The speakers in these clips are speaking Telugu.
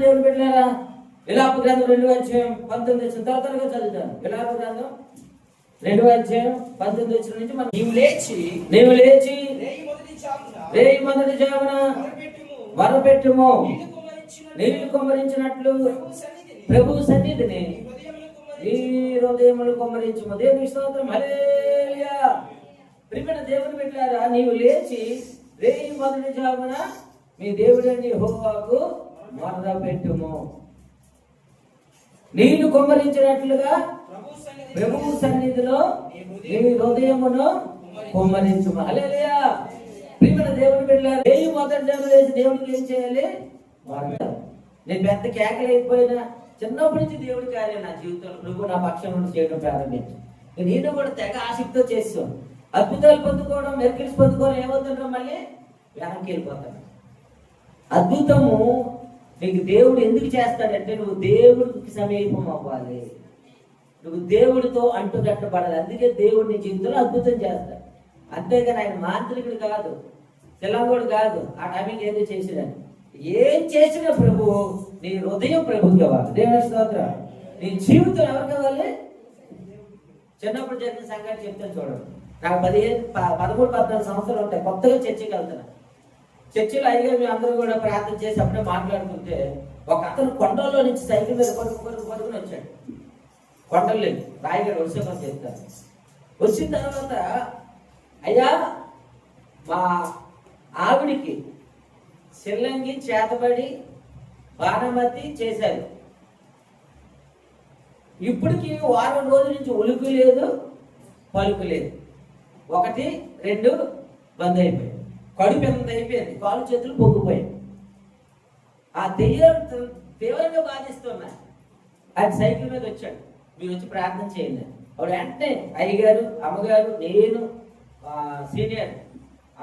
దేవుని పెట్టారా విలాప గ్రంథం రెండు అధ్యాయం పంతొమ్మిది వచ్చిన త్వర త్వరగా చదువుతాను విలాప గ్రంథం రెండు అధ్యాయం పంతొమ్మిది వచ్చిన నుంచి మనం నీవు లేచి నీవు లేచి రేయి మొదటి జామున. వరపెట్టుము. నీళ్ళు కుమ్మరించిన నీళ్ళు కుమ్మరించినట్లు ప్రభు సన్నిధిని. నీ హృదయములు కుమ్మరించుము. దేవుని స్తోత్రం. హల్లెలూయా. ప్రిమిన దేవుని పెట్టారా నీవు లేచి రేయి మొదటి జామున మీ దేవుడని హోవాకు మొదపెట్టుము పెట్టుము నీళ్ళు కుమ్మరించినట్లుగా ప్రభు సన్నిధిలో నీ హృదయమును కుమ్మరించుము. హల్లెలూయా. ప్రిమిన దేవుని పెట్టారా రేయి మొదటి దేవుడు దేవుడికి ఏం చేయాలి? నేను పెద్ద కేకలేకపోయినా చిన్నప్పటి నుంచి దేవుడి కార్యం నా జీవితంలో ప్రభు నా పక్షం నుండి చేయడం ప్రారంభించు. నేను కూడా తెగ ఆసక్తితో చేస్తాను అద్భుతాలు పొందుకోవడం మెరికల్స్ పొందుకోవడం ఏమవుతుంటాం మళ్ళీ వెనక్కి వెళ్ళిపోతాను అద్భుతము నీకు దేవుడు ఎందుకు చేస్తాడంటే నువ్వు దేవుడికి సమీపం అవ్వాలి. నువ్వు దేవుడితో అంటుకట్టబడాలి. అందుకే దేవుడు నీ జీవితంలో అద్భుతం చేస్తాడు. అంతేగాని ఆయన మాంత్రికుడు కాదు తెలంగాడు కాదు. ఆ టైమింగ్ ఏదో చేసిరని ఏం చేసినా ప్రభు నీ హృదయం ప్రభుకి ఇవ్వాలి దేవుని స్తోత్రం. నీ జీవితం ఎవరికి కావాలి చిన్నప్పుడు జరిగిన సంఘటన చెప్తాను చూడండి. నాకు పదిహేను ప- పదమూడు పద్నాలుగు సంవత్సరాలు ఉంటాయి. కొత్తగా చర్చకి వెళ్తున్నాను చర్చిలో అయ్యగారు మేము అందరూ కూడా ప్రార్థన చేసి అప్పుడే మాట్లాడుకుంటే ఒక అతను కొండల్లో నుంచి సైకిల్ మీద పడుకు పడుకు పడుకుని వచ్చాడు. కొండల్లో వచ్చే పని చేస్తారు. వచ్చిన తర్వాత అయ్యా మా ఆవిడికి చెల్లంగి చేతబడి బాణమతి చేశారు. ఇప్పటికి వారం రోజుల నుంచి ఉలుకు లేదు పలుకు లేదు. ఒకటి రెండు బంద్ అయిపోయాయి కడుపు ఎంత అయిపోయింది? కాలు చేతులు పొంగిపోయాయి. ఆ దెయ్యం తీవ్రంగా బాధిస్తున్నా ఆయన సైకిల్ మీద వచ్చాడు. మీరు వచ్చి ప్రార్థన చేయండి. అప్పుడు వెంటనే అయ్యగారు అమ్మగారు నేను సీనియర్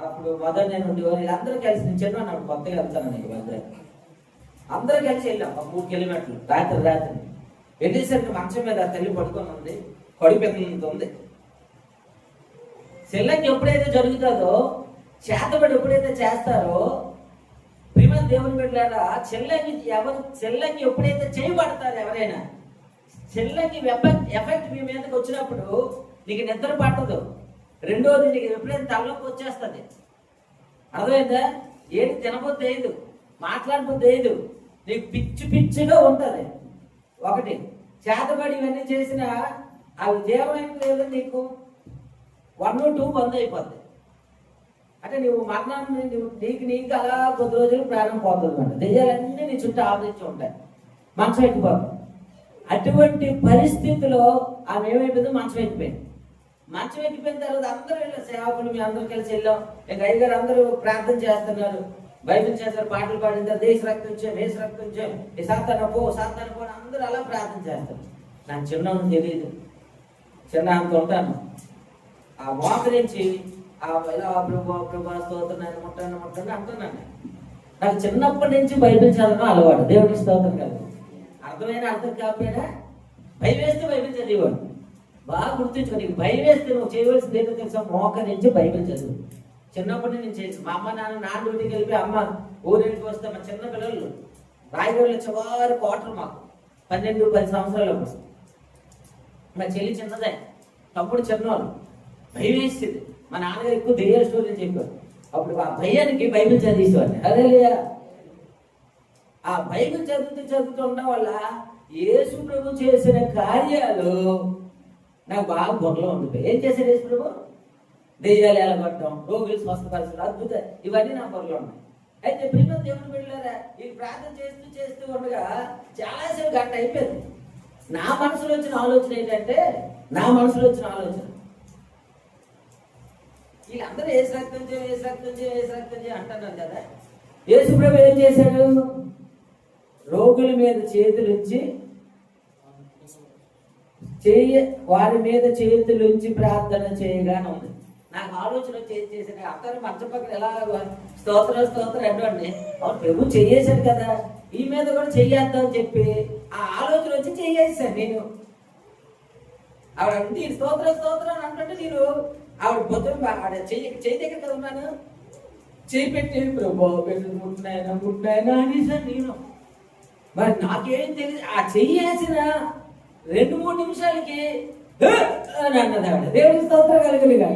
అప్పుడు మదర్ నేను ఉండేవారు వీళ్ళందరూ కలిసి నేను చిన్న కొత్తగా వెళ్తాను నీకు మదర్. అందరూ కలిసి వెళ్ళాం ఒక మూడు కిలోమీటర్లు రాత్రి రాత్రి. వెళ్ళేసరికి మంచం మీద తల్లి పడుకొని ఉంది. కడుపు ఎంత ఉంది? శల్యం ఎప్పుడైతే జరుగుతుందో చేతబడి ఎప్పుడైతే చేస్తారో ప్రిమ దేవుని బిడ్డారా చెల్లకి ఎవరు చెల్లకి ఎప్పుడైతే చేయబడతారు ఎవరైనా చెల్లకి ఎఫెక్ట్ ఎఫెక్ట్ మీ మీదకి వచ్చినప్పుడు నీకు నిద్ర పట్టదు. రెండోది నీకు ఎప్పుడైతే తలలోకి వచ్చేస్తుంది. అర్థమైందా? ఏది తినబుద్ధి వేయదు మాట్లాడబుద్ధి వేయదు నీకు పిచ్చి పిచ్చిగా ఉంటుంది. ఒకటి చేతబడి ఇవన్నీ చేసినా అవి తీవ్రమైన లేదు నీకు వన్ టూ బంద్ అయిపోద్ది అంటే నువ్వు మరణాన్ని నువ్వు నీకు నీకు అలా కొద్ది రోజులు ప్రాణం పోతుంది అంట దెయ్యాలన్నీ నీ చుట్టూ ఆవరించి ఉంటాయి. మనసు ఎక్కిపోతుంది అటువంటి పరిస్థితిలో ఆమె ఏమైపోయింది మంచం ఎక్కిపోయింది. మంచం ఎక్కిపోయిన తర్వాత అందరూ వెళ్ళాం సేవకులు మీ అందరూ కలిసి వెళ్ళాం. ఇంకా అయ్యగారు అందరూ ప్రార్థన చేస్తున్నారు. బైబిల్ చేస్తారు పాటలు పాడిన తర్వాత దేశ రక్తం ఇచ్చాం దేశ రక్తం ఇచ్చాం. ఈ సాతాన పో సాతాన పో అందరూ అలా ప్రార్థన చేస్తారు. నాకు చిన్న తెలియదు. చిన్న అంత ఉంటాను. ఆ మోకరించి ఆ ఇలా ప్రభు ప్రభు స్తోత్రం నేను ముట్టాను ముట్టాను అంటున్నాను నాకు చిన్నప్పటి నుంచి బైబిల్ చదవడం అలవాటు. దేవుడికి స్తోత్రం కాదు అర్థమైన అర్థం కాకపోయినా భయం వేస్తే బైబిల్ చదివేవాడు. బాగా గుర్తించుకో నీకు భయం వేస్తే నువ్వు చేయవలసింది ఏంటో తెలుసా? నుంచి బైబిల్ చదువు. చిన్నప్పటి నుంచి చేసి మా అమ్మ నాన్న నాన్న డ్యూటీకి వెళ్ళి అమ్మ ఊరికి వస్తే మా చిన్న పిల్లలు రాయగడలో చివరి క్వార్టర్ మాకు. పన్నెండు పది సంవత్సరాలు మా చెల్లి చిన్నదే. తప్పుడు చిన్నవాళ్ళు భయం వేస్తుంది మా నాన్నగారు ఎక్కువ దెయ్యాల స్టోరీలు చెప్పారు అప్పుడు ఆ భయానికి బైబిల్ చదివేసేవాడిని అదే ఆ బైబిల్ చదువుతూ చదువుతూ ఉండడం వల్ల యేసు ప్రభు చేసిన కార్యాలు నాకు బాగా బుర్రలో ఉండిపోయి ఏం చేశారు యేసు ప్రభు? దెయ్యాలు ఎలగొట్టడం రోగులు స్వస్థపరచడం అద్భుత ఇవన్నీ నా బుర్రలో ఉన్నాయి. అయితే ప్రియమ దేవుడు వెళ్ళారా ఈ ప్రార్థన చేస్తూ చేస్తూ ఉండగా చాలాసేపు గంట అయిపోయింది. నా మనసులో వచ్చిన ఆలోచన ఏంటంటే నా మనసులో వచ్చిన ఆలోచన. వీళ్ళందరూ ఏ రక్తం చేయ ఏసు రక్తం చేయ ఏ రక్తం చేయ అంటున్నారు కదా? యేసుప్రభు ఏం చేశాడు? రోగుల మీద చేతులుంచి చేయ వారి మీద చేతులుంచి ప్రార్థన చేయగానే ఉంది. నాకు ఆలోచన వచ్చి చేశాడు? అందరూ మంచం ఎలా స్తోత్ర స్తోత్రం అంటే అవును ప్రభు చెయ్యేశాడు కదా. ఈ మీద కూడా చెయ్యేద్దామని చెప్పి ఆ ఆలోచన వచ్చి చెయ్యేసాను నేను. ఆవిడ అంటే స్తోత్ర స్తోత్రం అంటుంటే నేను ఆవిడ బొద్దున ఆవిడ చెయ్యి చెయ్యి దగ్గర కదా ఉన్నాను చేయి పెట్టి ప్రభు పెట్టి ముట్టినాయన ముట్టినాయన అనేసాను నేను. మరి నాకేం తెలియదు ఆ చెయ్యేసిన రెండు మూడు నిమిషాలకి అని అన్నది ఆవిడ. దేవుడికి స్తోత్రం కలుగులుగా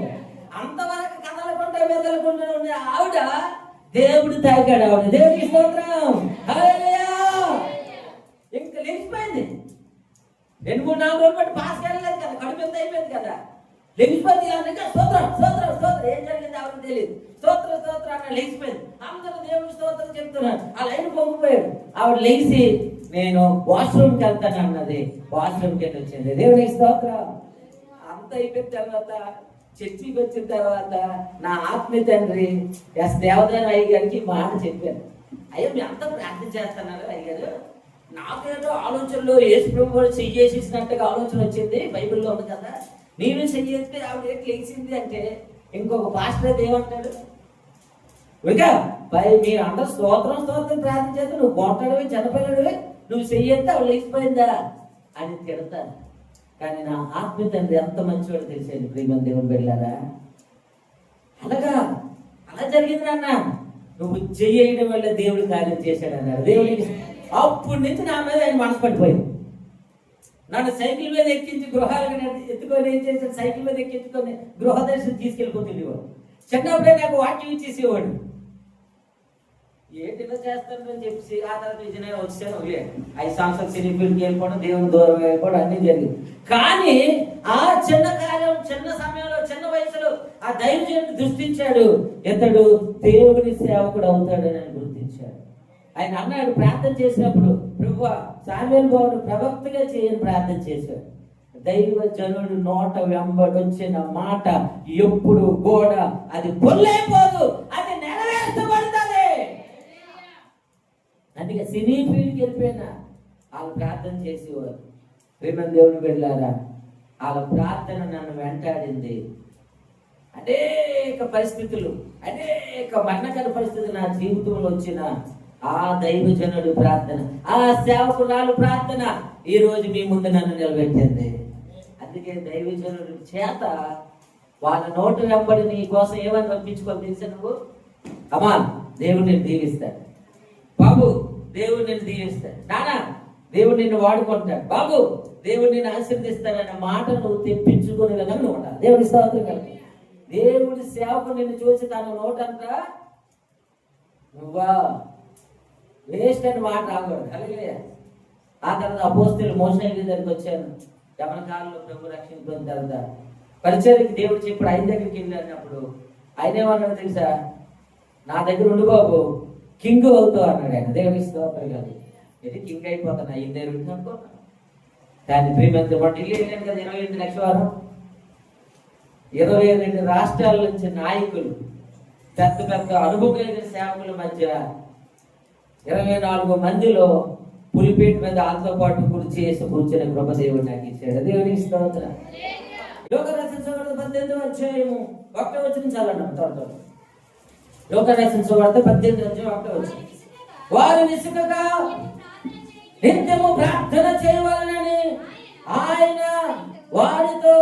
అంతవరకు కదలకుండా మెదలకుండా ఉండే ఆవిడ దేవుడు తాగాడు ఆవిడ. దేవుడికి స్తోత్రం. ఇంకా లేచిపోయింది. రెండు మూడు నాలుగు రోజులు పాస్ వెళ్ళలేదు కదా కడుపు ఎంత అయిపోయింది కదా. లెగిసిపోయింది ఇంకా స్తోత్రం స్తోత్రం స్తోత్రం. ఏం జరిగింది ఆవిడకి తెలియదు. స్తోత్రం స్తోత్రం అక్కడ లేచిపోయింది. అందరూ దేవుడి స్తోత్రం చెప్తున్నారు. ఆ లైన్ పొంగిపోయాడు. ఆవిడ లేచి నేను వాష్రూమ్కి వెళ్తాను అన్నది. వాష్రూమ్కి వెళ్ళి వచ్చింది. దేవుడికి స్తోత్రం. అంత అయిపోయిన తర్వాత చర్చికి వచ్చిన తర్వాత నా ఆత్మీయ తండ్రి ఎస్ దేవదాన అయ్య గారికి మాట చెప్పాను. అయ్యో మీ అంతా ప్రార్థన చేస్తున్నారు అయ్యారు నాకేదో ఆలోచనలో యేసు ప్రభు కూడా చెయ్యేసేసినట్టుగా ఆలోచన వచ్చింది బైబిల్లో ఉంది కదా. నేను చెయ్యేస్తే ఆవిడ ఏంటి లేచింది అంటే ఇంకొక పాస్టర్ ఏమంటాడు? ఇంకా పై మీరు అందరూ స్తోత్రం స్తోత్రం ప్రార్థన నువ్వు కొట్టాడవి చిన్నపిల్లడివి నువ్వు చెయ్యేస్తే ఆవిడ లేచిపోయిందా? అని తిడతాను. కానీ నా ఆత్మ తండ్రి ఎంత మంచివాడు తెలిసేది ప్రేమ దేవుని వెళ్ళారా అలాగా అలా జరిగింది నాన్న. నువ్వు చెయ్యడం వల్ల దేవుడు కార్యం చేశాడు అన్నాడు దేవుడికి అప్పటి నుంచి నా మీద ఆయన మనసు పడిపోయింది. నన్ను సైకిల్ మీద ఎక్కించి గృహాలకు ఎత్తుకొని ఏం చేశాడు? సైకిల్ మీద ఎక్కించుకొని గృహ దర్శనం తీసుకెళ్ళిపోతుండేవాడు చిన్నప్పుడే నాకు వాక్యం ఇచ్చేసేవాడు. ఏంటి ఇలా చేస్తాను అని చెప్పి ఆ తర్వాత విజయనగరం వచ్చాను. ఓకే ఐదు సంవత్సరాలు సినిఫీల్డ్కి వెళ్ళిపోవడం దేవుని దూరం వెళ్ళిపోవడం అన్ని జరిగింది. కానీ ఆ చిన్న కాలం చిన్న సమయంలో చిన్న వయసులో ఆ దైవజనుడు దృష్టించాడు. ఇతడు దేవుని సేవకుడు అవుతాడని గుర్తించాడు. ఆయన అన్నాడు ప్రార్థన చేసినప్పుడు ప్రభు సామ్యుల్ బాబును ప్రవక్తగా చేయని ప్రార్థన చేశాడు. దైవ జనుడు నోట వెంబడొచ్చిన మాట ఎప్పుడు గోడ అది పొల్లైపోదు అది నెరవేర్చబడుతుంది. అందుకే సినీ ఫీల్డ్కి వెళ్ళిపోయినా వాళ్ళు ప్రార్థన చేసేవారు. ప్రేమ దేవుని వెళ్ళారా వాళ్ళ ప్రార్థన నన్ను వెంటాడింది. అనేక పరిస్థితులు అనేక మరణకర పరిస్థితులు నా జీవితంలో వచ్చిన ఆ దైవజనుడు ప్రార్థన ఆ సేవకురాలు ప్రార్థన ఈ రోజు మీ ముందు నన్ను నిలబెట్టింది. అందుకే దైవజనుడి చేత వాళ్ళ నోటు వెంబడి నీ కోసం ఏమని పంపించుకో తెలిసి నువ్వు? అమ్మా దేవుడు నేను దీవిస్తాడు. బాబు దేవుడు నిన్ను దీవిస్తాడు. నానా దేవుడు నిన్ను వాడుకుంటాడు. బాబు దేవుడు నిన్ను ఆశీర్దిస్తాడన్న మాట నువ్వు తెప్పించుకునే విధంగా నువ్వు ఉండాలి. దేవుడి స్తోత్రం కలిగి దేవుడి సేవకు నిన్ను చూసి తన నోటంతా నువ్వా వేస్ట్ అని మాట రాకూడదు. అలాగే ఆ తర్వాత అపోస్తులు మోషన్ దగ్గరికి వచ్చాను యమనకాలంలో ప్రభు రక్షించుకున్న తర్వాత పరిచయకి దేవుడు చెప్పుడు ఆయన దగ్గరికి వెళ్ళినప్పుడు ఆయన ఏమన్నాడు తెలుసా? నా దగ్గర ఉండు బాబు కింగ్ అవుతావు అన్నాడు ఆయన. దేవుని స్తోత్రం కాదు ఇది కింగ్ అయిపోతాను ఈ దగ్గర ఉంటుంది అనుకున్నా కానీ ప్రీమియంతో పాటు ఇల్లు వెళ్ళాను కదా ఇరవై ఎనిమిది లక్షల వారం ఇరవై రెండు రాష్ట్రాల నుంచి నాయకులు పెద్ద పెద్ద అనుభవం కలిగిన సేవకుల మధ్య ఇరవై నాలుగు మందిలో పులిపేట మీద వాళ్ళతో పాటు కుర్చీ చేసి కూర్చుని కృపదేవుడు నాకు ఇచ్చాడు. దేవునికి స్తోత్రం. లోక రచించబడిన పద్దెనిమిది అధ్యాయము ఒకటో వచ్చిన చాలండి త్వర త్వర లోక రచించబడితే పద్దెనిమిది అధ్యాయం ఒకటో వచ్చి వారు విసుకగా నిత్యము ప్రార్థన చేయవాలని ఆయన వారితో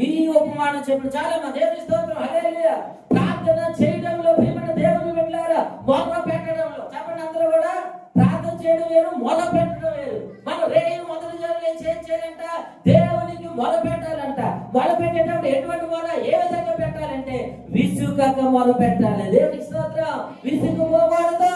ఈ ఉపమానం చెప్పు చాలా మా దేవుని స్తోత్రం. హల్లెలూయా. ప్రార్థన చేయడంలో ప్రియమైన దేవుని వెళ్ళారా మొదల పెట్టడంలో చెప్పండి. కూడా ప్రార్థన చేయడం వేరు మొదలు పెట్టడం వేరు. మనం రేయి మొదలు జరగలే చేయాలంట దేవునికి మొదలు పెట్టాలంట. మొదలు పెట్టేటప్పుడు ఎటువంటి మొదల ఏ విధంగా పెట్టాలంటే విసుగక మొదలు పెట్టాలి. దేవునికి స్తోత్రం. విసుగుపోకూడదు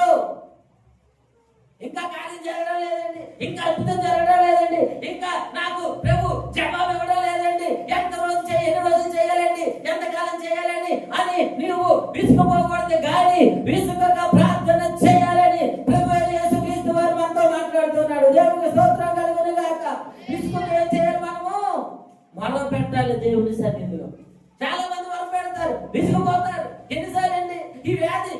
ఇంకా కార్యం జరగడం లేదండి. ఇంకా అద్భుతం జరగడం లేదండి. ఇంకా నాకు ప్రభు జవాబు ఇవ్వడం లేదండి. ఎంత రోజు చేయ ఎన్ని రోజులు చేయాలండి? ఎంత కాలం చేయాలండి అని నీవు విసుకుపోకూడదు కానీ విసుకక ప్రార్థన చేయాలని ప్రభు అయిన యేసుక్రీస్తు వారు మనతో మాట్లాడుతున్నాడు. దేవుని స్తోత్రం కలుగును గాక. విసుకుని ఏం చేయాలి మనము? మనం పెట్టాలి దేవుని సన్నిధిలో. చాలా మంది మనం పెడతారు విసుకుపోతారు ఎన్నిసార్లు అండి ఈ వ్యాధి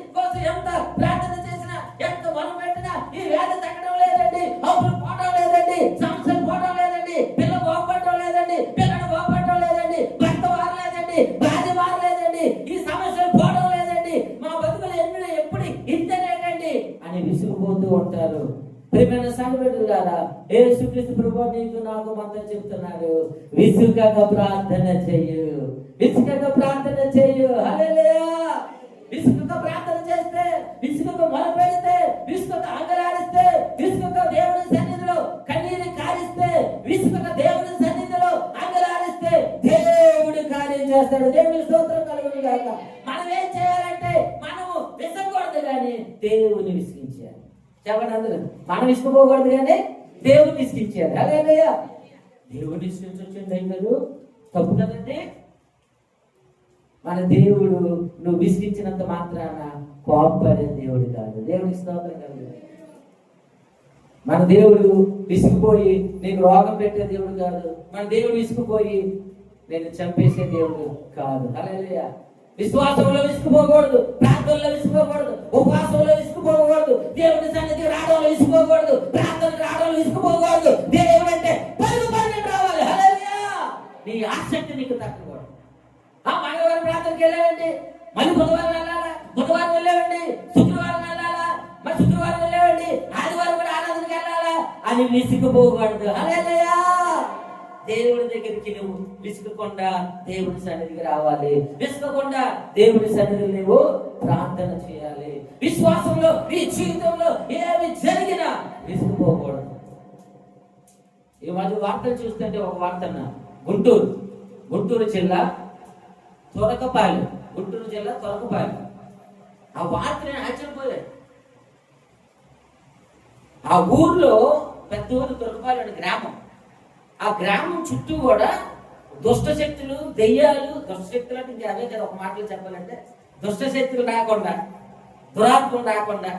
ప్రభువ నీకు నాకు మంత్రం చెప్తున్నాడు. విసుగక ప్రార్థన చెయ్యు విసుగక ప్రార్థన చెయ్యు హల్లెలూయా! విసుగక ప్రార్థన చేస్తే విసుగక మొరపెడితే విసుగక ఆగలాడిస్తే విసుగక దేవుని సన్నిధిలో కన్నీరు కారిస్తే విసుగక దేవుని సన్నిధిలో ఆగలాడిస్తే దేవుడు కార్యం చేస్తాడు. దేవుని స్తోత్రం కలుగుని కాక మనం ఏం చేయాలంటే మనము విసగకూడదు కానీ దేవుని విసిగించాలి చెప్పండి అందరూ. మనం విసుకుపోకూడదు కానీ దేవుడు ఇసుకిచ్చారు అలాగయ్యా దేవుడు ఇసుకొచ్చింది అయ్యారు తప్పు కదండి? మన దేవుడు నువ్వు విసిగించినంత మాత్రాన కోపడే దేవుడు కాదు. దేవుడికి స్తోత్రం కాదు మన దేవుడు విసిగిపోయి నీకు రోగం పెట్టే దేవుడు కాదు. మన దేవుడు విసిగిపోయి నేను చంపేసే దేవుడు కాదు. అలా విశ్వాసంలో విసుకుపోకూడదు ప్రార్థనలో విసుకుపోకూడదు ఉపవాసంలో విసుకుపోకూడదు దేవుడి సన్నిధి రావడంలో విసుకుపోకూడదు ప్రార్థన రావడంలో విసుకుపోకూడదు. దేవుడు అంటే పరుగు పరుగు రావాలి. హల్లెలూయా! నీ ఆసక్తి నీకు తగ్గకూడదు ఆ మంగళవారం ప్రార్థనకి వెళ్ళాలండి మళ్ళీ బుధవారం వెళ్ళాలా? బుధవారం వెళ్ళామండి శుక్రవారం వెళ్ళాలా? మరి శుక్రవారం వెళ్ళామండి ఆదివారం కూడా ఆరాధనకి వెళ్ళాలా? అని విసుకుపోకూడదు హల్లెలూయా! దేవుడి దగ్గరికి నువ్వు విసుగకుండా దేవుడి సన్నిధికి రావాలి. విసుగకుండా దేవుడి సన్నిధికి నువ్వు ప్రార్థన చేయాలి. విశ్వాసంలో నీ జీవితంలో ఏమి జరిగినా విసుగుపోకూడదు. ఈ మధ్య వార్తలు చూస్తుంటే ఒక వార్త గుంటూరు. గుంటూరు జిల్లా తొరకపాలెం గుంటూరు జిల్లా తొరకపాలెం ఆ వార్త నేను ఆశ్చర్యపోలేదు ఆ ఊర్లో పెద్ద ఊరు తొరకపాలెం గ్రామం. ఆ గ్రామం చుట్టూ కూడా దుష్ట శక్తులు దెయ్యాలు దుష్ట శక్తులు అంటే ఇంకా అవే కదా ఒక మాటలు చెప్పాలంటే దుష్ట శక్తులు రాకుండా దురాత్మలు రాకుండా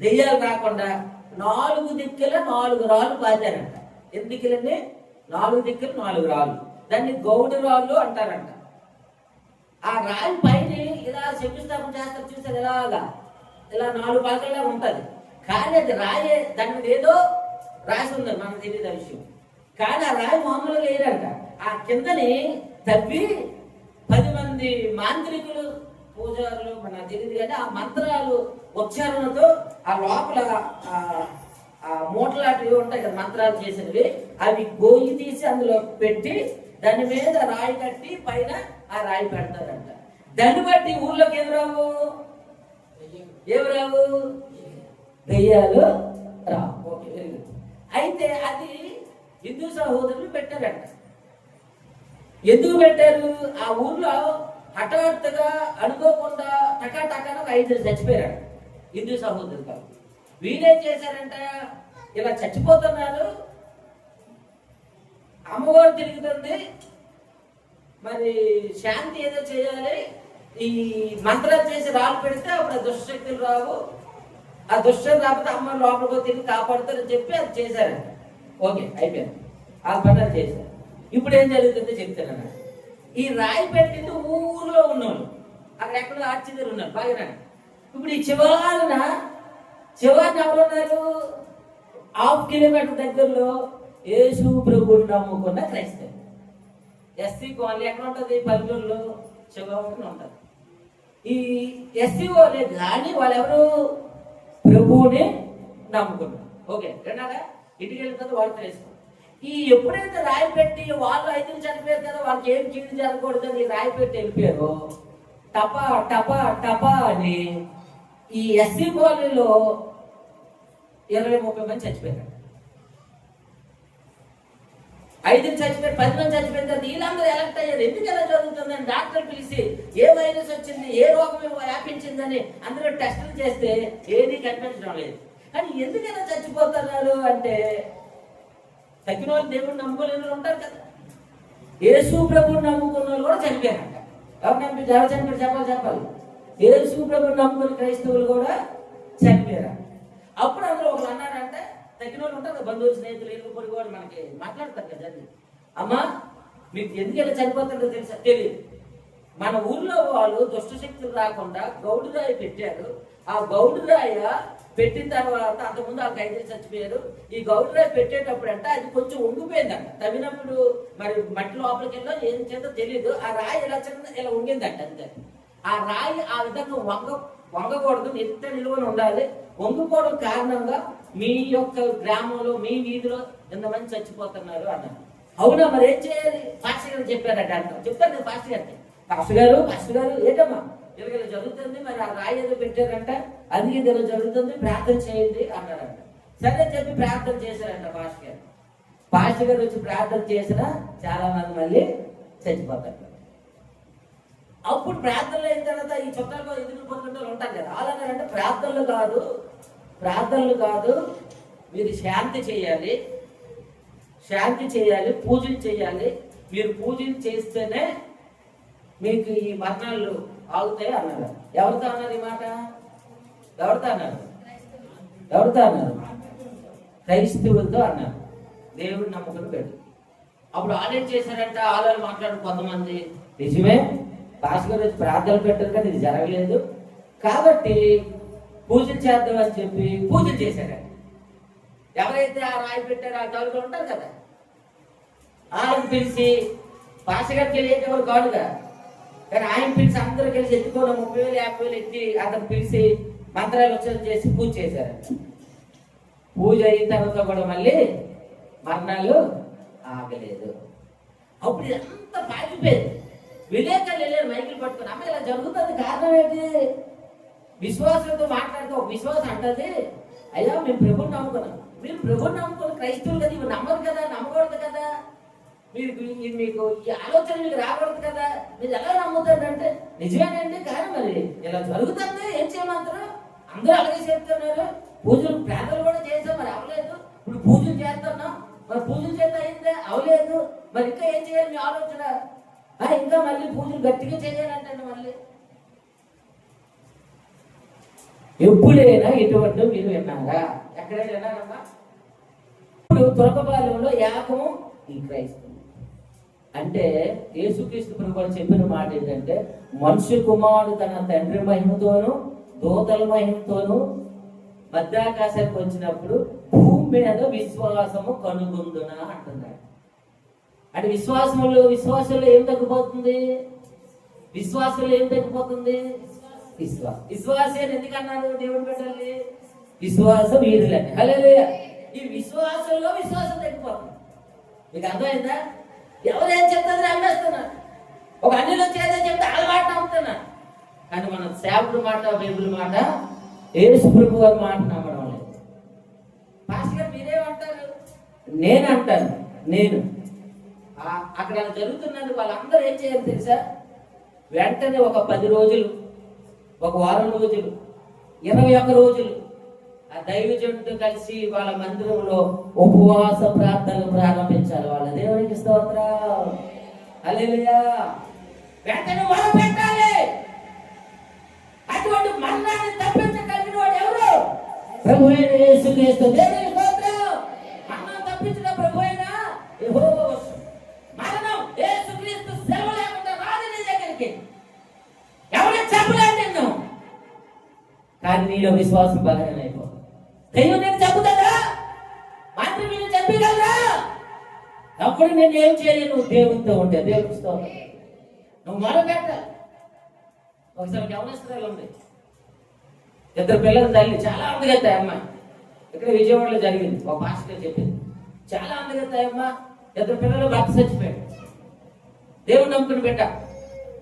దెయ్యాలు రాకుండా నాలుగు దిక్కుల నాలుగు రాళ్ళు పాతారంట. ఎన్ని దిక్కులండి నాలుగు దిక్కులు నాలుగు రాళ్ళు. దాన్ని గౌడి రాళ్ళు అంటారంట. ఆ రాయి పైన ఇలా శంకుస్థాపన చేస్తారు చూస్తారు ఇలాగా ఇలా నాలుగు భాగాల్లో ఉంటుంది. కానీ అది రాయే దాని మీద ఏదో రాసి ఉంది మనకు తెలియదు ఆ విషయం. కానీ ఆ రాయి మామూలుగా లేదంట. ఆ కిందని తవ్వి పది మంది మాంత్రికులు పూజారులు మన తెలియదు కానీ ఆ మంత్రాలు ఉచ్చారణతో ఆ లోపల ఆ- ఆ మూటలాంటివి ఉంటాయి కదా మంత్రాలు చేసినవి అవి గోయి తీసి అందులో పెట్టి దాని మీద రాయి కట్టి పైన ఆ రాయి పెడతారంట. దాన్ని బట్టి ఊర్లోకి ఏం రావు? ఏమి రావు? దెయ్యాలు రావు. ఓకే వెరీ గుడ్ అయితే అది హిందూ సహోదరులు పెట్టారంట. ఎందుకు పెట్టారు? ఆ ఊర్లో హఠాత్తుగా అనుకోకుండా టకా టకాన ఒక ఐదు చచ్చిపోయారు హిందూ సహోదరులు వీళ్ళేం చేశారంట? ఇలా చచ్చిపోతున్నారు. అమ్మవారు తిరుగుతుంది. మరి శాంతి ఏదో చేయాలి. ఈ మంత్రాలు చేసి రాళ్ళు పెడితే అప్పుడు ఆ దుష్టశక్తులు రావు. ఆ దుష్టం రాకపోతే అమ్మ లోపలికి తిరిగి కాపాడుతారని చెప్పి అది చేశారంట. ఓకే అయిపోయింది. ఆ పని చేశారు. ఇప్పుడు ఏం జరుగుతుందో చెప్తాను ఈ రాయిపేట పెట్టింది ఊర్లో ఉన్నోళ్ళు. అక్కడ ఎక్కడో దగ్గర ఉన్నారు. బాగా ఇప్పుడు ఈ చివరన చివరిని ఎవరున్నారు హాఫ్ కిలోమీటర్ దగ్గరలో యేసు ప్రభుని నమ్ముకున్న క్రైస్తవులు. ఎస్సీ కాలనీ ఎక్కడ ఉంటుంది? పల్లెటూరులో చివరిని ఉంటుంది. ఈ ఎస్సీ వాళ్ళే కానీ వాళ్ళెవరు ప్రభువుని నమ్ముకున్నారు. ఓకే విన్నారా? ఇంటికి వెళ్ళిన తర్వాత వాళ్ళు తెలుసుకో ఈ ఎప్పుడైతే రాయి పెట్టి వాళ్ళు ఐదుగురు చనిపోయారు కదా వాళ్ళకి ఏం కీడు జరగకూడదు అని రాయి పెట్టి వెళ్ళిపోయారు టపా టపా టపా అని ఈ ఎస్సీ కాలనీలో ఇరవై ముప్పై మంది చచ్చిపోయారు. ఐదు చచ్చిపోయారు పది మంది చచ్చిపోయిన తర్వాత వీళ్ళందరూ ఎలక్ట్ అయ్యారు. ఎందుకు ఎలా జరుగుతుందని డాక్టర్ పిలిచి ఏ వైరస్ వచ్చింది ఏ రోగం వ్యాపించిందని అందరూ టెస్టులు చేస్తే ఏది కనిపించడం లేదు. కానీ ఎందుకైనా చచ్చిపోతారు? వాళ్ళు అంటే తగ్గిన వాళ్ళు దేవుడిని నమ్ముకోలేని వాళ్ళు ఉంటారు కదా. యేసు ప్రభుని నమ్ముకున్న వాళ్ళు కూడా చనిపోయారంట. ఎవరు నమ్మి ఎవరు చనిపోయారు చెప్పాలి చెప్పాలి. యేసు ప్రభుని నమ్ముకున్న క్రైస్తవులు కూడా చనిపోయారు అప్పుడు అందులో ఒకరు అన్నారంటే తగ్గిన వాళ్ళు ఉంటారు కదా, బంధువులు స్నేహితులు ఇరుగు పొరుగు వాళ్ళు మనకి మాట్లాడతారు కదా అది. అమ్మా మీకు ఎందుకు ఇలా చనిపోతుందో తెలుసా? తెలియదు మన ఊర్లో వాళ్ళు దుష్టశక్తులు రాకుండా గౌడు రాయి పెట్టారు. ఆ గౌడు రాయ పెట్టిన తర్వాత అంతకుముందు ఆ ఖైదీలు చచ్చిపోయారు. ఈ గౌరవ పెట్టేటప్పుడు అంటే అది కొంచెం ఉండిపోయిందంట. తవ్వినప్పుడు మరి మట్టి లోపలికి వెళ్ళో ఏం చేతో తెలియదు ఆ రాయి ఇలా చిన్న ఇలా ఉండిందంట అంతే. ఆ రాయి ఆ విధంగా వంగ వంగకూడదు నిత్య నిలువన ఉండాలి. వంగుకోవడం కారణంగా మీ యొక్క గ్రామంలో మీ వీధిలో ఎంతమంది చచ్చిపోతున్నారు అన్నారు. అవునా మరి ఏం చేయాలి? పాస్టర్ గారు చెప్పారట అంటాం చెప్తారు కదా పాస్టర్ గారికి. పాస్టర్ గారు పాస్టర్ గారు ఏంటమ్మా? ఇలా ఇలా జరుగుతుంది మరి ఆ రాయి ఏదో పెట్టారంట? అందుకే ఇది ఇలా జరుగుతుంది ప్రార్థన చేయండి అన్నారంట. సరే చెప్పి ప్రార్థన చేశారంట పాస్టర్ గారు. పాస్టర్ గారు వచ్చి ప్రార్థన చేసినా చాలా మంది మళ్ళీ చచ్చిపోతారు. అప్పుడు ప్రార్థనలు అయిన తర్వాత ఈ చుట్టాలు ఎదురు పొందుకుంటూ ఉంటారు కదా. అలాగంటే ప్రార్థనలు కాదు ప్రార్థనలు కాదు మీరు శాంతి చేయాలి శాంతి చేయాలి పూజలు చేయాలి. మీరు పూజలు చేస్తేనే మీకు ఈ మరణాలు ఆగుతాయి అన్నారు. ఎవరితో అన్నారు ఈ మాట? ఎవరితో అన్నారు? ఎవరితో అన్నారు? క్రైస్తవులతో అన్నారు. దేవుడు నమ్మకం పెట్టు. అప్పుడు వాళ్ళు చేశారంటే ఆలోచన మాట్లాడు కొంతమంది. నిజమే. భాస్కర్ వచ్చి ప్రార్థనలు పెట్టారు కానీ ఇది జరగలేదు. కాబట్టి పూజలు చేద్దామని చెప్పి పూజలు చేశారు ఎవరైతే ఆ రాయి పెట్టారో ఆ తలుపులు ఉంటారు కదా? ఆయన పిలిచి భాష పాసగారికి కాదు కాదుగా కానీ ఆయన పిలిచి అందరూ కలిసి ఎత్తుకోవడం ముప్పై వేలు యాభై వేలు ఎత్తి అతను పిలిచి మంత్రాలు చేసి పూజ చేశారు. పూజ అయిన తర్వాత కూడా మళ్ళీ మరణాలు ఆగలేదు. అప్పుడు ఇదంతా పాకిపోయింది విలేకరులు వెళ్ళారు మైకులు పట్టుకుని. అమ్మ ఇలా జరుగుతుంది కారణం ఏంటి? విశ్వాసంతో మాట్లాడితే ఒక విశ్వాసం అంటది. అయ్యా మేము ప్రభుని నమ్ముకున్నాం. మీరు ప్రభుని నమ్ముకుని క్రైస్తవులు కదా ఇవి నమ్మరు కదా నమ్మకూడదు కదా. మీరు మీకు ఈ ఆలోచన మీకు రాకూడదు కదా? మీరు ఎలా నమ్ముతారంటే నిజమేనండి కానీ మరి. ఇలా జరుగుతుంది ఏం చేయమంటారు? అందరూ అలాగే చేస్తున్నారు పూజలు ప్రార్థనలు కూడా చేసాం మరి అవలేదు ఇప్పుడు పూజలు చేస్తున్నాం. మరి పూజలు చేత అయిందే? అవలేదు మరి ఇంకా ఏం చేయాలి మీ ఆలోచన? ఇంకా మళ్ళీ పూజలు గట్టిగా చేయాలంటే మళ్ళీ. ఎప్పుడైనా ఇటువంటి మీరు విన్నారా? ఎక్కడైనా విన్నారమ్మా? ఇప్పుడు తురకపాలెంలో యాకము ఈ క్రైస్తవం అంటే యేసుక్రీస్తు ప్రభు చెప్పిన మాట ఏంటంటే మనుష్య కుమారుడు తన తండ్రి మహిమతోను దూతల మహిమతోను మధ్యాకాశానికి వచ్చినప్పుడు భూమి మీద విశ్వాసము కనుగొందున అంటున్నాడు. అంటే విశ్వాసంలో విశ్వాసంలో ఏం తగ్గిపోతుంది? విశ్వాసంలో ఏం తగ్గిపోతుంది? విశ్వాసం. విశ్వాసం ఎందుకన్నాడు దేవుడు పెట్టాలి విశ్వాసం వీరులని. హల్లెలూయ. ఈ విశ్వాసంలో విశ్వాసం తగ్గిపోతుంది. మీకు అర్థమైందా? ఎవరేం చెప్తుంది నమ్మేస్తున్నారు ఒక అన్నిలో ఏదో చెప్తే అలవాటు మాట కానీ మన సేవకుడు మాట బైబుల్ మాట ఏసు ప్రభు గారి మాట నమ్మడం లేదు. పాస్టర్ మీరేమంటారు? నేను. అంటాను నేను అక్కడ జరుగుతున్నది వాళ్ళందరూ ఏం చేయాలి తెలుసా? వెంటనే ఒక పది రోజులు ఒక వారం రోజులు ఇరవై ఒక్క రోజులు ఆ దైవజనుడితో కలిసి వాళ్ళ మందిరంలో ఉపవాస ప్రార్థనలు ప్రారంభించాలి వాళ్ళ దేవునికి స్తోత్రం. హల్లెలూయా. వెంటనే మొదలు పెట్టాలి. అటువంటి మరణాన్ని తప్పించగలిగిన వాడు ఎవరు? ప్రభు అయిన యేసుక్రీస్తు. దేవుని స్తోత్రం. మరణం తప్పించిన ప్రభు అయిన మరణం యేసుక్రీస్తు సెలవు లేకుండా రాదు నీ దగ్గరికి. ఎవరు చెప్పలేదు నిన్ను? కానీ నీలో విశ్వాసం బలహీనైపోతుంది దైవం నేను చెప్పుతుందా? మంత్రి మీరు చెప్పగలరా అప్పుడు నేను ఏం చేయలేను? నువ్వు దేవునితో ఉంటే దేవుడితో నువ్వు మరొకట ఒకసారి గమనిస్తున్నారు ఉంది ఇద్దరు పిల్లలు తల్లి చాలా అందగత్తాయి అమ్మాయి ఇక్కడ విజయవాడలో జరిగింది. ఒక మాస్టర్ చెప్పింది. చాలా అందగత్తాయి అమ్మా. ఇద్దరు పిల్లలు భర్త చచ్చిపోయాడు దేవుడు నమ్ముకుని బిడ్డ.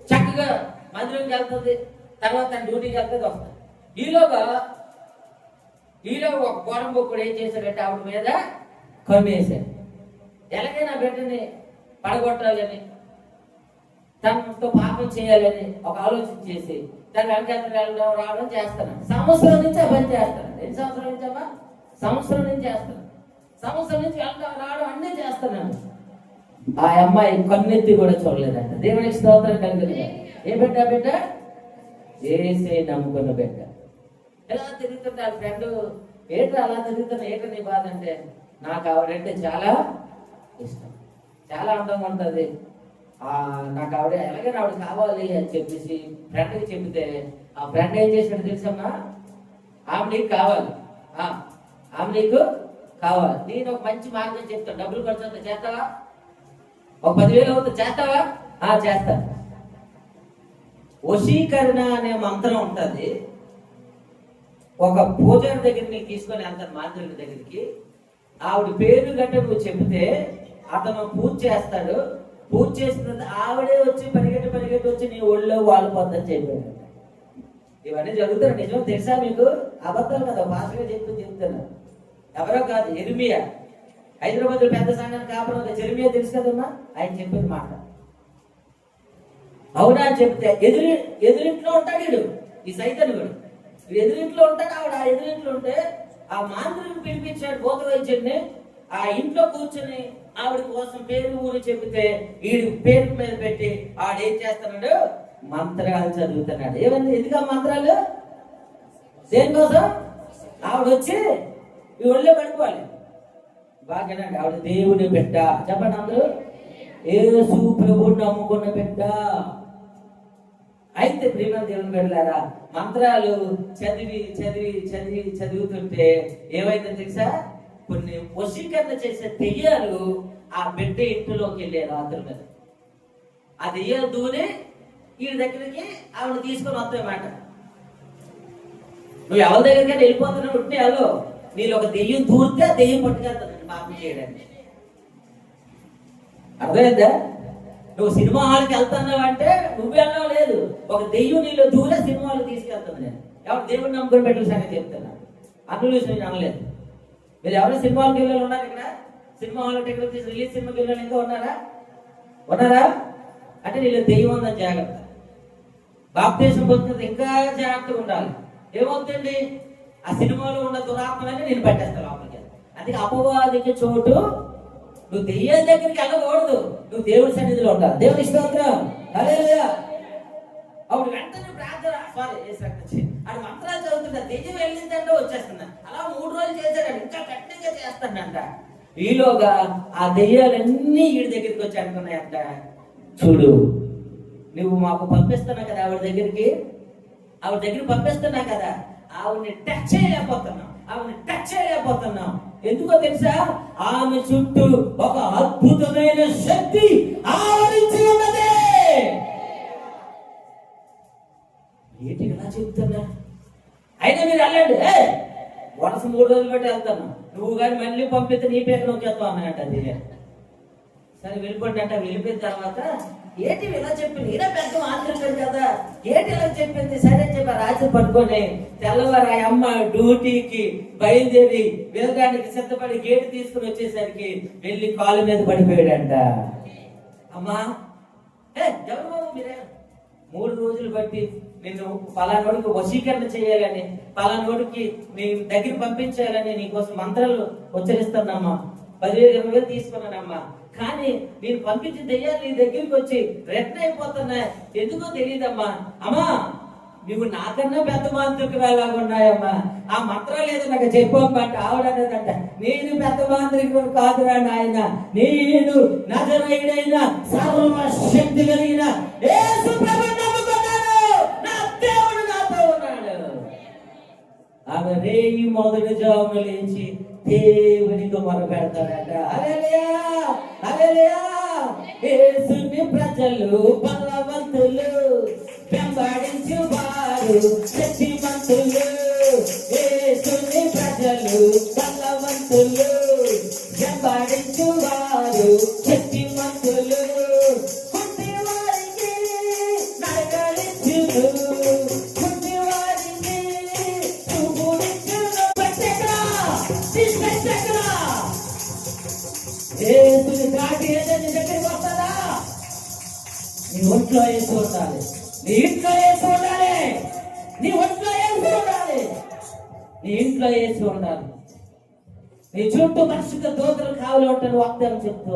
చక్కగా మందిరంకి వెళ్తుంది. తర్వాత తన డ్యూటీకి వెళ్తుంది వస్తుంది. ఈలోగా ఈలో ఒక కోరంబొక్కుడు ఏం చేశాడంటే ఆవిడ మీద కమ్మేశాడు. ఎలాగైనా బిడ్డని పడగొట్టాలని తనతో పాపం చేయాలని ఒక ఆలోచన చేసి తన వెనకాల వెళ్ళడం రావడం చేస్తాను సంవత్సరం నుంచి ఆ పని చేస్తాను ఎన్ని సంవత్సరం నుంచి అమ్మా? సంవత్సరం నుంచి చేస్తాను సంవత్సరం నుంచి వెళ్ళడం రావడం అన్నీ చేస్తున్నాను ఆ అమ్మాయి కన్నెత్తి కూడా చూడలేదంట. దేవునికి స్తోత్రం కలిగింది ఏ బిడ్డ బిడ్డ? ఏసే నమ్ముకున్న బిడ్డ. ఎలా తిరుగుతుంటే ఆ ఫ్రెండ్ ఏంటి అలా తిరుగుతున్నా? ఏంటి నీ బాధ? అంటే నాకు ఆవిడంటే చాలా ఇష్టం. చాలా అందంగా ఉంటుంది. నాకు ఆవిడ ఎలాగైనా ఆవిడ కావాలి అని చెప్పేసి ఫ్రెండ్కి చెప్తే ఆ ఫ్రెండ్ ఏం చేసాడు తెలుసమ్మా? ఆమె నీకు కావాలి. ఆమె నీకు కావాలి. నేను ఒక మంచి మార్గం చెప్తాను. డబ్బులు ఖర్చు అవుతుంది చేస్తావా? ఒక పదివేలు అవుతుంది చేస్తావా? చేస్తాను చేస్తా. వశీకరణ అనే మంత్రం ఉంటుంది. ఒక పూజారి దగ్గర నీకు తీసుకొని అంత మాంత్రికుడి దగ్గరికి. ఆవిడ పేరు గట్ట నువ్వు చెబితే అతను పూజ చేస్తాడు. పూజ చేసిన ఆవిడే వచ్చి పరిగెట్టి పరిగెట్టి వచ్చి నీ ఒళ్ళో వాళ్ళు వాలిపోద్దని చెప్పాడు. ఇవన్నీ జరుగుతారు నిజం తెలుసా మీకు? అబద్ధాలు కదా భాషగా చెప్పి చెప్తాను ఎవరో కాదు ఎరిమియా. హైదరాబాద్ పెద్ద సంఘానికి కాపురం ఉంది. తెలుసు కదమ్మా? ఆయన చెప్పిన మాట. అవునా? అని చెప్తే ఎదురు ఎదురింట్లో ఉంటాడు ఈ సైతన్ కూడా ఎదురింట్లో ఉంటాడు ఆవిడ ఆ ఎదురింట్లో ఉంటే ఆ మాంత్రిని పిలిపించాడు భూత వైద్యుడిని ఆ ఇంట్లో కూర్చొని ఆవిడ కోసం పేరు ఊరు చెబితే వీడి పేరు మీద పెట్టి ఆడేం చేస్తున్నాడు? మంత్రాలు చదువుతున్నాడు. ఏమన్నా ఎందుకు ఆ మంత్రాలు? దేనికోసం? ఆవిడ వచ్చి ఈ ఒళ్ళో పడుకోవాలి. బాగానండి ఆవిడ దేవుని బిడ్డ. చెప్పండి అందరూ. ఏ ప్రభుని నమ్ముకున్న బిడ్డ. అయితే ప్రేమ దేవుని బిడ్డలారా మంత్రాలు చదివి చదివి చదివి చదువుతుంటే ఏమైతే తెలుసా? కొన్ని వశీకరణ చేసే దెయ్యాలు ఆ బిడ్డ ఇంటిలోకి వెళ్ళే రాత్రి మీద ఆ దెయ్యాలు దూరి వీడి దగ్గరికి ఆవిడ తీసుకొని వస్తాయన్నమాట. నువ్వు ఎవరి దగ్గరికైనా వెళ్ళిపోతున్నావు ఉంటే అలో నీళ్ళు ఒక దెయ్యం దూరితే ఆ దెయ్యం పట్టుకెళ్తానండి పాపం చేయడానికి. అర్థమైందా? నువ్వు సినిమా హాల్కి వెళ్తున్నావు అంటే నువ్వు వెళ్ళడం లేదు. ఒక దెయ్యం నీళ్ళు దూరే సినిమా హాల్కి తీసుకెళ్తాను నేను. ఎవరు దేవుడిని నమ్ముకొని పెట్టిన సంగతి చెప్తున్నా. అందులో నేను అనలేదు. మీరు ఎవరు సినిమా హాల్కి వెళ్ళాలి ఉన్నారు ఇక్కడ? సినిమా హాల్ టికెట్ తీసి రిలీజ్ సినిమాకి వెళ్ళాలి ఇంకా ఉన్నారా? ఉన్నారా? అంటే నీళ్ళు దెయ్యం ఉందని జాగ్రత్త. బాప్తీసం పొందుతుంది ఇంకా జాగ్రత్తగా ఉండాలి. ఏమవుతుంది ఆ సినిమాలో ఉన్న దురాత్మలన్నీ నేను పట్టేస్తాను లోపలికి. అందుకే అపవాదికి చోటు నువ్వు దెయ్యం దగ్గరికి వెళ్ళకూడదు. నువ్వు దేవుడి సన్నిధిలో ఉండాలి. దేవుని స్తోత్రం. అదే అప్పుడు వెంటనే ప్రార్థన సారీ అది మంత్రాలు చదువుతుందా దెయ్యం వెళ్ళిందంటే వచ్చేస్తున్నా అలా మూడు రోజులు చేశాడు. ఇంకా గట్టిగా చేస్తాడంట. ఈలోగా ఆ దెయ్యాలన్నీ వీడి దగ్గరికి వచ్చి అంటున్నాయంట చూడు నువ్వు మాకు పంపిస్తున్నావు కదా ఆవిడ దగ్గరికి. ఆవిడ దగ్గరికి పంపిస్తున్నావు కదా. ఆవిడని టచ్ చేయలేకపోతున్నాం. ఆవిడని టచ్ చేయలేకపోతున్నాం. ఎందుకో తెలుసా? ఆమె చుట్టూ ఒక అద్భుతమైన శక్తి ఆవరించి ఉన్నది. ఏంటి ఇలా చెప్తున్నా? అయినా మీరు వెళ్ళండి వరుస మూడు రోజులు పెట్టి వెళ్తాను. నువ్వు కానీ మళ్ళీ పంపిస్తే నీ పేరు నొక్కేస్తావు అన్నట్టు అది. సరే వెళ్ళిపోండి అంటే. వెళ్ళిపోయిన తర్వాత ఏంటి ఇలా చెప్పింది ఇలా పెద్ద మాట్లాడాడు కదా. ఏంటి ఇలా చెప్పింది? సరే చెప్పి రాత్రి పట్టుకొని తెల్లవారు ఆ అమ్మ డ్యూటీకి బయలుదేరి వెళ్ళడానికి సిద్ధపడి గేటు తీసుకుని వచ్చేసరికి వెళ్ళి కాలు మీద పడిపోయాడంట. అమ్మా ఎవరు బాబు మీరే? మూడు రోజులు బట్టి నిన్ను పలానోడికి వశీకరణ చేయాలని పలానోడికి నీ దగ్గర పంపించాలని నీకోసం మంత్రాలు ఉచ్చరిస్తానమ్మా పదివేలు ఇరవై వేలు తీసుకున్నానమ్మా. కానీ నేను పంపించి దెయ్యాలు నీ దగ్గరికి వచ్చి రెట్న అయిపోతున్నా ఎందుకో తెలియదమ్మా. అమ్మా నువ్వు నాకన్నా పెద్ద మాంత్రికురాలాగా ఉన్నాయమ్మా. ఆ మంత్రాలు ఏదో నాకు చెప్పమ్మంట ఆవిడన్నదంట నేను పెద్ద మాంత్రికుడు కాదురా నాయన. నేను నజరైడైన సర్వశక్తి కలిగిన దేవుడు ఆమె రేయి మొదటి జాము లేచి దేవునికి మొరపెడతాడట హల్లెలూయా అలెలియా యేసుని ప్రజలు బలవంతులు.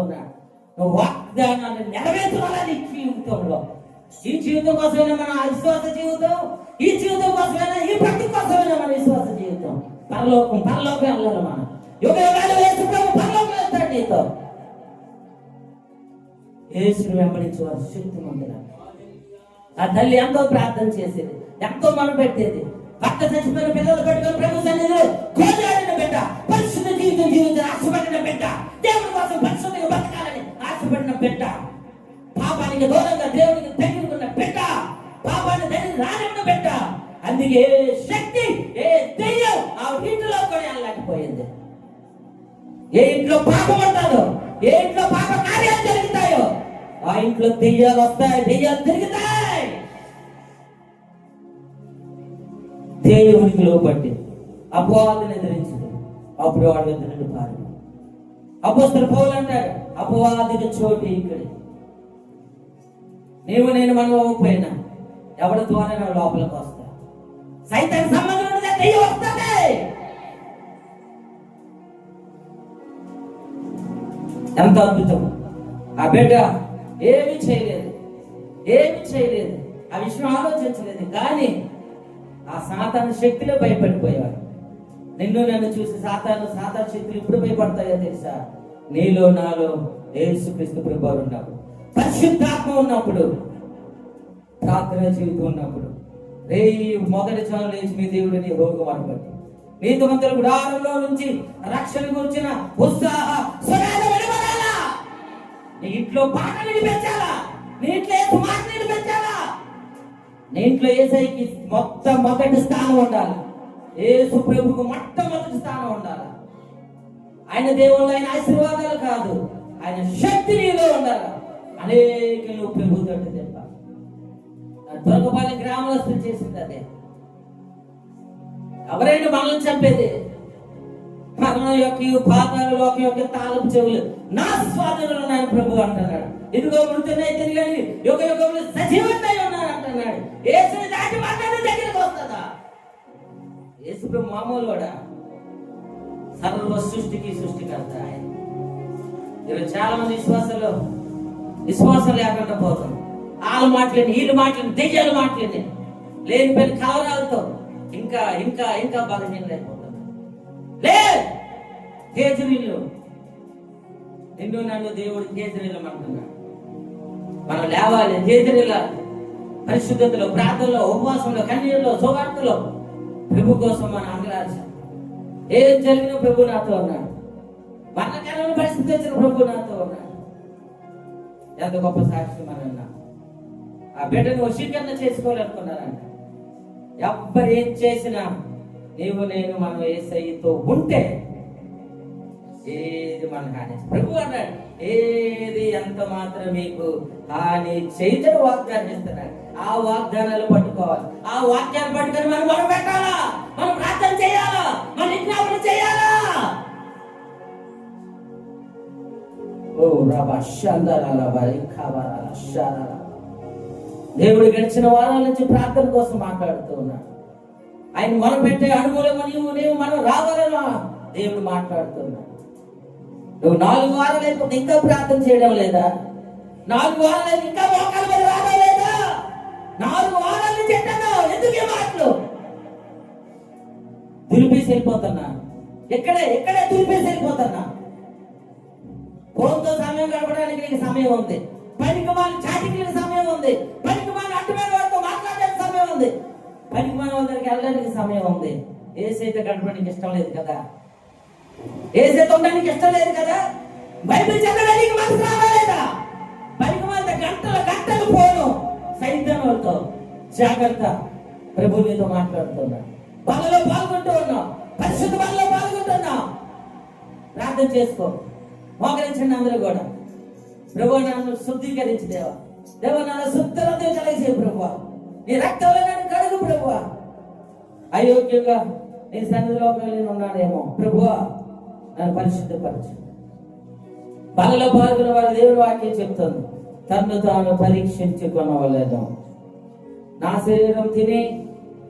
ఉన్నాడు నువ్వు వాగ్దానాన్ని నెరవేర్చాలా జీవితంలో? ఈ జీవితం కోసమైనా మన విశ్వాస జీవితం? ఈ జీవితం కోసమైనా? ఈ భక్తి కోసమైనా మన విశ్వాస జీవితం? పరలోకం పరలోకం వెళ్ళాలి మనం. యుగ యుగాలు వేసి పరలోకం వెళ్తాడు నీతో. యేసుని వెంబడించే వారు శక్తి మందిరా ఆ తల్లి ఎంతో ప్రార్థన చేసేది ఎంతో మనం పెట్టేది భర్త చచ్చిపోయిన పిల్లలు పెట్టుకుని ప్రభు సన్నిధిలో కోదాడిన బిడ్డ పరిశుద్ధ జీవితం జీవితం ఆశపడిన బిడ్డ దేవుని కోసం పరిశుద్ధంగా బతకాలని ఆశపడిన బిడ్డ. పాపానికి దూరంగా దేవునికి దగ్గరకున్న బిడ్డ పాపాన్ని తల్లి రానివ్వడం బిడ్డ. అందుకే ఏ శక్తి ఏ దెయ్యం ఆ ఇంట్లో కూడా వెళ్ళలేకపోయింది ఏ ఇంట్లో పాపం ఉంటుందో ఏ ఇంట్లో పాప కార్యాలు జరుగుతాయో ఆ ఇంట్లో దెయ్యాలు వస్తాయి దెయ్యాలు తిరుగుతాయి. దేవునికి లోపట్టి అపవాదం ఎదిరించడు. అప్పుడు వాడు వెతనడు పారు అపోస్తల పౌలు అంటాడు చోటి ఇక్కడ. నేను నేను మనం అవ్వకపోయినా ఎవరి ద్వారా లోపలికి వస్తా? సైతం సంబంధం ఎంత అద్భుతం. ఆ బిడ్డ ఏమి చేయలేదు. ఏమి చేయలేదు. ఆ విషయం ఆలోచించలేదు. కానీ ఆ సాతాను శక్తిలో భయపడిపోయేవారు. నిన్ను నన్ను చూసి సాతాను సాతాను శక్తులు ఎప్పుడు భయపడతాయో తెలుసా? నీలో నాలో యేసుక్రీస్తు ప్రభు ఉన్నప్పుడు. పరిశుద్ధాత్మ ఉన్నప్పుడు. ప్రార్థన జీవితం ఉన్నప్పుడు. రే మొదటి చాలు లేచి మీ దేవుడిని భోగం అనుకోండి నీతిమంతుల గుడారంలో నుంచి రక్షణ గురించిన ఉత్సాహ స్వరాలు నీ ఇంట్లో పాట నిలిపించాలా? నీ ఇంట్లో మాట నిలిపించాలా? నీ ఇంట్లో ఏసైకి మొత్తం మొదటి స్థానం ఉండాలి. ఏసు ప్రభుకు మొట్టమొదటి స్థానం ఉండాలి. ఆయన దేవుళ్ళు ఆయన ఆశీర్వాదాలు కాదు ఆయన శక్తి నీలో ఉండాలి. అనేక ప్రభుతో చెప్పాలి దొరకపాలి గ్రామస్తులు చేసింది అదే. ఎవరైనా మనల్ని చంపేది? మరణం యొక్క పాతాల ఒక యొక్క తాలపు చెవులు. నా స్వాధీనంలో ఉన్నాయని ప్రభు అంటున్నాడు. ఇదిగో మృతున్నై తిరిగి యుగ యుగములు సజీవంగా ఉన్నారు అంటున్నాడు దాటి మాట్లాడే దగ్గరికి వస్తుందా? యేసు మామూలు కూడా సర్వ సృష్టికి సృష్టికర్త ఆయన. ఈరోజు చాలా మంది విశ్వాసంలో విశ్వాసం లేకుండా పోతాం. వాళ్ళు మాట్లాడి వీళ్ళు మాట్లాడి దెయ్యాలు మాట్లాడి లేని పెళ్ళి కలవరాలతో ఇంకా ఇంకా ఇంకా బలహీన లేకపోతాం లే! కేజ్రీలు నిన్ను నన్ను దేవుడు కేజరీలం అంటున్నాడు. మనం లేవాలి కేజ్రీలాలి పరిశుద్ధతలో ప్రార్థనలో ఉపవాసంలో కన్నీరులో సువార్తలో ప్రభు కోసం మనం అంగలాల్సి ఏం జరిగిన ప్రభు నాతో ఉన్నాడు. మరణకరమైన పరిస్థితి వచ్చిన ప్రభు నాతో ఉన్నాడు. ఎంత గొప్ప సాక్షి మనం ఆ బిడ్డను వశీకరణ చేసుకోవాలనుకున్నారంట. ఎవ్వరు ఏం చేసినా నీవు నేను మనం ఏసైతో ఉంటే ఏది మన హాని ప్రభు అన్నాడు ఏది ఎంత మాత్రం మీకు హాని చేయటం వాగ్దానం ఇస్తున్నాడు. ఆ వాగ్దానాలు పట్టుకోవాలి. ఆ వాక్యాలు పట్టుకొని మనం మనం పెట్టాలా? మనం ప్రార్థన చేయాలా? మన విజ్ఞాపన చేయాలా? ఓ రాబా దేవుడు గడిచిన వారాల నుంచి ప్రార్థన కోసం మాట్లాడుతూ ఉన్నాడు. ఆయన మనం పెట్టే అడుగులు నీవు నీవు మనం రావాలని దేవుడు మాట్లాడుతున్నాడు నువ్వు నాలుగు వారాలు ఇంకా ప్రార్థన చేయడం లేదా? నాలుగు వారాలు ఇంకా నాలుగు వారాల నుంచి ఎట్టన్నావు ఎందుకు ఈ మాటలు? దులిపేసి వెళ్ళిపోతున్నా. ఎక్కడే ఎక్కడే దులిపేసి వెళ్ళిపోతున్నా? ఫోన్తో సమయం గడపడానికి నీకు సమయం ఉంది. పనికి వాళ్ళు చాటికి సమయం ఉంది. పనికి వాళ్ళు అడ్డమైన వాళ్ళతో మాట్లాడడానికి సమయం ఉంది. పనికి మన వాళ్ళ వెళ్ళడానికి సమయం ఉంది. ఏసైతే గడపడానికి ఇష్టం లేదు కదా? ఏసైతే ఉండడానికి ఇష్టం లేదు కదా? బైబిల్ చదవడానికి మనసు రావాలేదా? పనికి వాళ్ళ గంటలు గంటలు పోను సైతానులతో జాగ్రత్త ప్రభు నీతో మాట్లాడుతున్నా. వాళ్ళలో పాల్గొంటూ ఉన్నా. పరిశుద్ధ వాళ్ళలో పాల్గొంటున్నా. ప్రార్థన చేసుకో. మోకరించండి అందరూ కూడా. ప్రభు నన్ను శుద్ధీకరించి దేవా. దేవ నన్ను శుద్ధులతో కలిసే ప్రభు నీ రక్తంలో నన్ను కడుగు ప్రభు అయోగ్యంగా నీ సన్నిధిలో నేను ఉన్నాడేమో ప్రభు నన్ను పరిశుద్ధపరచు. బలలో పాల్గొన్న వారు దేవుడు వాక్యం చెప్తుంది. తన్ను తాను పరీక్షించుకొనవలేదు నా శరీరం తిని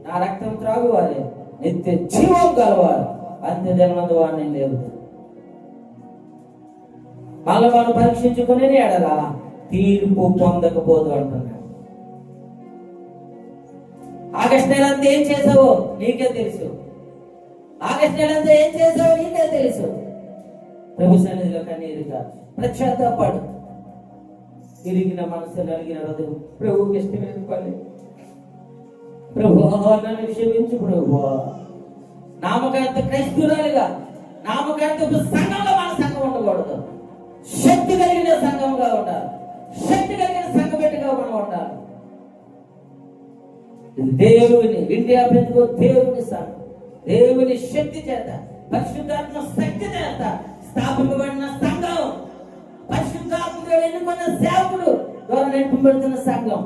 నా రక్తం త్రాగువాలి నిత్య జీవం కలవాలి అంత్య జన్మందు వాడిని లేదు. మళ్ళీ మనం పరీక్షించుకునే ఎడలా? తీర్పు పొందకపోదు అంటున్నాడు. ఆగస్ట్ నెల అంతా ఏం చేసావో నీకే తెలుసు. ఆగస్ట్ నెల అంతా ఏం చేసావో నీకే తెలుసు. ప్రభు సన్నిధిలో కన్నీరు కాదు. ప్రత్యాపడు తిరిగిన మనసు నలిగిన హృదయం. ప్రభుకి ఇష్టమైన పని. ప్రభు నన్ను క్షమించు ప్రభు నామకాంత క్రైస్తురాలుగా నామకాంత సంఘంలో మన సంఘం ఉండకూడదు. శక్తి కలిగిన సంఘంగా ఉండాలి. శక్తి కలిగిన సంఘపెట్టుగా మనం ఉండాలి. దేవుని ఇండియా పెట్టుకో దేవుని సంఘం దేవుని శక్తి చేత పరిశుద్ధాత్మ శక్తి చేత స్థాపింపబడిన సంఘం. పరిశుద్ధాత్మ ఎన్నుకున్న సేవకుడు ద్వారా నడిపింపబడుతున్న సంఘం.